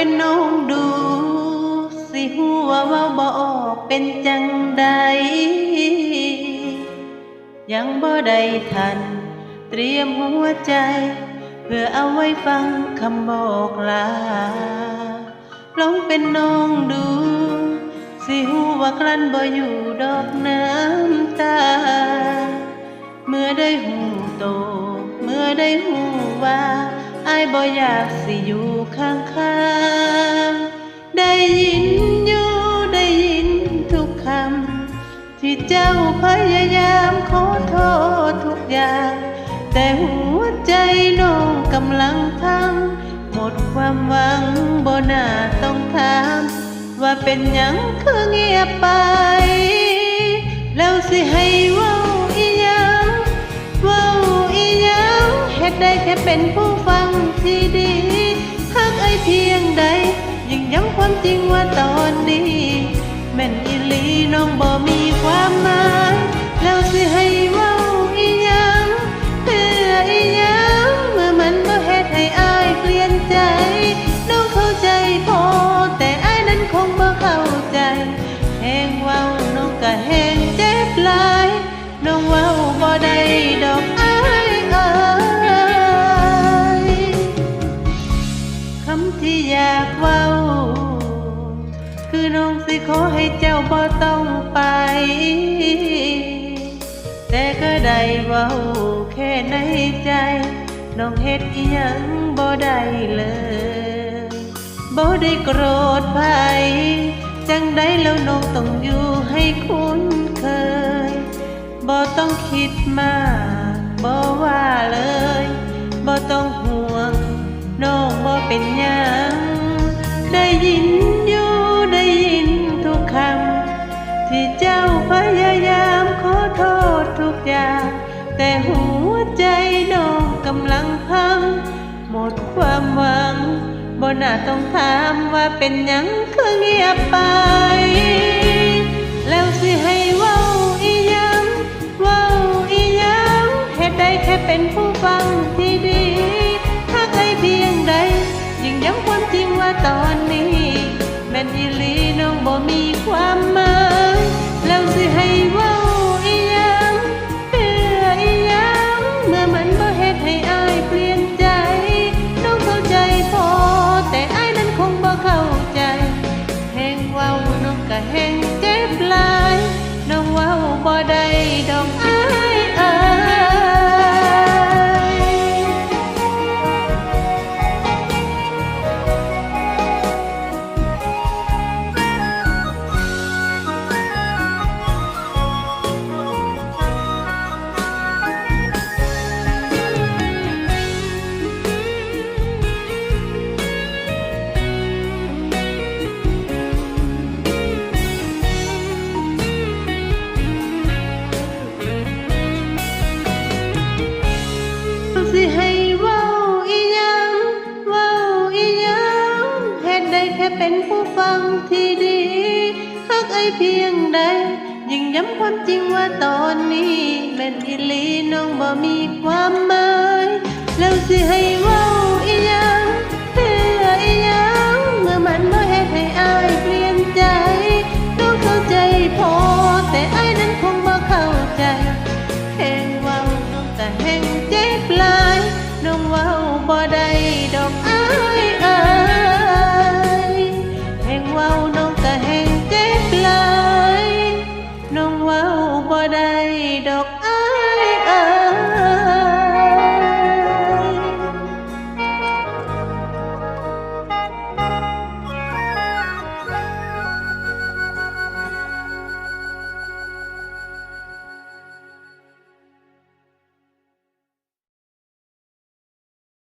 เป็นน้องดู สิหัวว่าบออกเป็นจังใด ยังบ่ได้ทัน เตรียมหัวใจ เพื่อเอาไว้ฟังคำบอกลาลองเป็นน้องดู สิหัวกลั้นบ่อยู่ดอกน้ำตา เมื่อได้หูโต เมื่อได้หูว่า บ่อยากสิอยู่ข้างๆได้ยินอยู่ได้ยินทุกคำ ที่เจ้าพยายามขอโทษทุกอย่าง แต่หัวใจน้องกำลังพัง หมดความหวังบ่น่าต้องถามว่าเป็นหยังคือเงียบไป แล้วสิให้ว้าอีหยังว้าอีหยังเฮ็ดได้แค่เป็นผู้ ความจริงว่าตอนนี้ แม่นอีลีน้องบ่มีความหมาย ให้เจ้าบ่ต้องไป แต่ก็ได้เว้าแค่ในใจ น้องเฮ็ดอีหยังบ่ได้เลยบ่ได้โกรธไผจังใดแล้วน้องต้องอยู่ให้คุ้นเคยบ่ต้องคิดมากบ่ว่าเลยบ่ต้องห่วง น้องบ่เป็นหยัง แต่หัวใจน้องกำลังพัง หมดความหวังบ่น่าต้องถามว่าเป็นยังคือเงียบไป แล้วสิให้เว้าอียังเว้าอียังเฮ็ดได้แค่เป็นผู้ฟังที่ดีถ้าใครเพียงใด ยิ่งย้ำความจริงว่าตอนนี้ แม่นอีลีน้องบ่มีความหมายแล้วสิให้ ก็แหงเจ็บหลายน้องเว้าบ่ได้ดอก หากไอ้เพียงใด ยิ่งย้ำความจริงว่าตอนนี้แม่นอีหลีน้องบ่มีความหมายแล้วสิให้เว้าอีหยังเพื่ออีหยังเมื่อมันบ่เฮ็ดให้อายเปลี่ยนใจน้องเข้าใจพอแต่อายนั้นคงบ่เข้าใจ